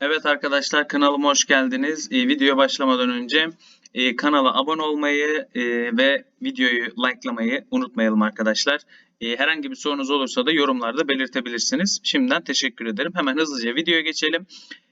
Evet arkadaşlar kanalıma hoş geldiniz. Ee, videoya başlamadan önce e, kanala abone olmayı e, ve videoyu likelamayı unutmayalım arkadaşlar. E, herhangi bir sorunuz olursa da yorumlarda belirtebilirsiniz. Şimdiden teşekkür ederim. Hemen hızlıca videoya geçelim.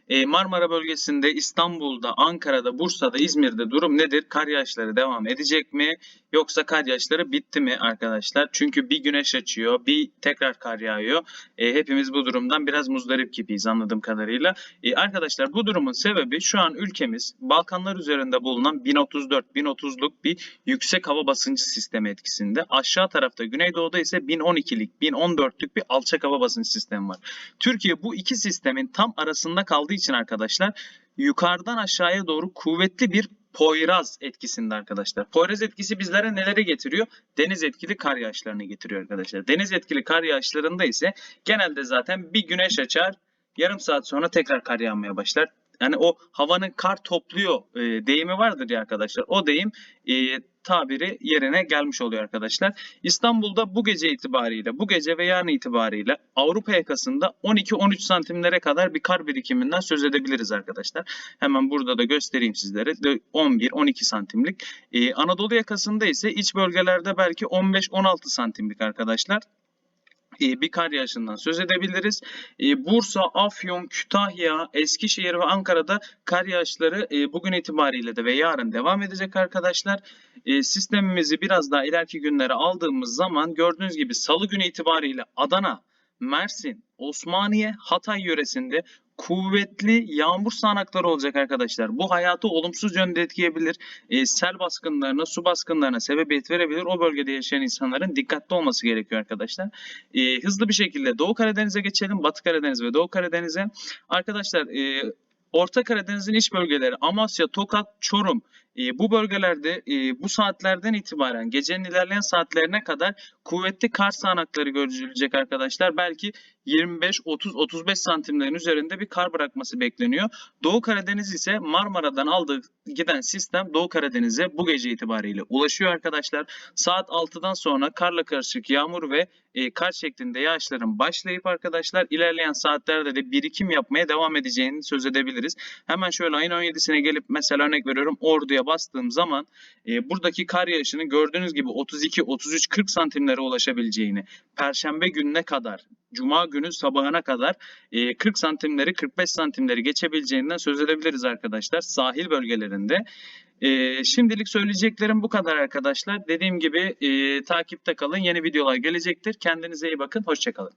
E, Marmara bölgesinde İstanbul'da, Ankara'da, Bursa'da, İzmir'de durum nedir? Kar yağışları devam edecek mi? Yoksa kar yağışları bitti mi arkadaşlar? Çünkü bir güneş açıyor, bir tekrar kar yağıyor. E, hepimiz bu durumdan biraz muzdarip gibiyiz anladığım kadarıyla. E, arkadaşlar bu durumun sebebi şu an ülkemiz Balkanlar üzerinde bulunan 1034-1030'luk bir yüksek hava basıncı sistemi etkisinde. Aşağı tarafta Güneydoğu'da ise 1012'lik, 1014'lük bir alçak hava basıncı sistemi var. Türkiye bu iki sistemin tam arasında kaldığı için arkadaşlar yukarıdan aşağıya doğru kuvvetli bir Poyraz etkisinde arkadaşlar. Poyraz etkisi bizlere nelere getiriyor? Deniz etkili kar yağışlarını getiriyor arkadaşlar. Deniz etkili kar yağışlarında ise genelde zaten bir güneş açar, yarım saat sonra tekrar kar yağmaya başlar. Yani o havanın kar topluyor e, deyimi vardır ya arkadaşlar. O deyim e, tabiri yerine gelmiş oluyor arkadaşlar. İstanbul'da bu gece itibariyle, bu gece ve yarın itibariyle Avrupa yakasında 12-13 santimlere kadar bir kar birikiminden söz edebiliriz arkadaşlar. Hemen burada da göstereyim sizlere. 11-12 santimlik. Ee, Anadolu yakasında ise iç bölgelerde belki 15-16 santimlik arkadaşlar bir kar yağışından söz edebiliriz. E, Bursa, Afyon, Kütahya, Eskişehir ve Ankara'da kar yağışları e, bugün itibariyle de ve yarın devam edecek arkadaşlar. Sistemimizi biraz daha ileriki günlere aldığımız zaman gördüğünüz gibi salı günü itibariyle Adana, Mersin, Osmaniye, Hatay yöresinde kuvvetli yağmur sağanakları olacak arkadaşlar. Bu hayatı olumsuz yönde etkileyebilir. E, sel baskınlarına, su baskınlarına sebebiyet verebilir. O bölgede yaşayan insanların dikkatli olması gerekiyor arkadaşlar. E, hızlı bir şekilde Doğu Karadeniz'e geçelim. Batı Karadeniz ve Doğu Karadeniz'e. Arkadaşlar e, Orta Karadeniz'in iç bölgeleri Amasya, Tokat, Çorum e, bu bölgelerde e, bu saatlerden itibaren gecenin ilerleyen saatlerine kadar kuvvetli kar sağanakları görülecek arkadaşlar. Belki 25, 30, 35 santimlerin üzerinde bir kar bırakması bekleniyor. Doğu Karadeniz ise Marmara'dan aldığı giden sistem Doğu Karadeniz'e bu gece itibariyle ulaşıyor arkadaşlar. Saat 6'dan sonra karla karışık yağmur ve e, kar şeklinde yağışların başlayıp arkadaşlar ilerleyen saatlerde de birikim yapmaya devam edeceğini söz edebiliriz. Hemen şöyle ayın 17'sine gelip mesela örnek veriyorum Ordu'ya bastığım zaman e, buradaki kar yağışının gördüğünüz gibi 32, 33, 40 santimlere ulaşabileceğini, Perşembe gününe kadar, Cuma günü sabahına kadar e, 40 santimleri, 45 santimleri geçebileceğinden söz edebiliriz arkadaşlar sahil bölgelerinde. Şimdilik söyleyeceklerim bu kadar arkadaşlar. Dediğim gibi takipte kalın. Yeni videolar gelecektir. Kendinize iyi bakın. Hoşçakalın.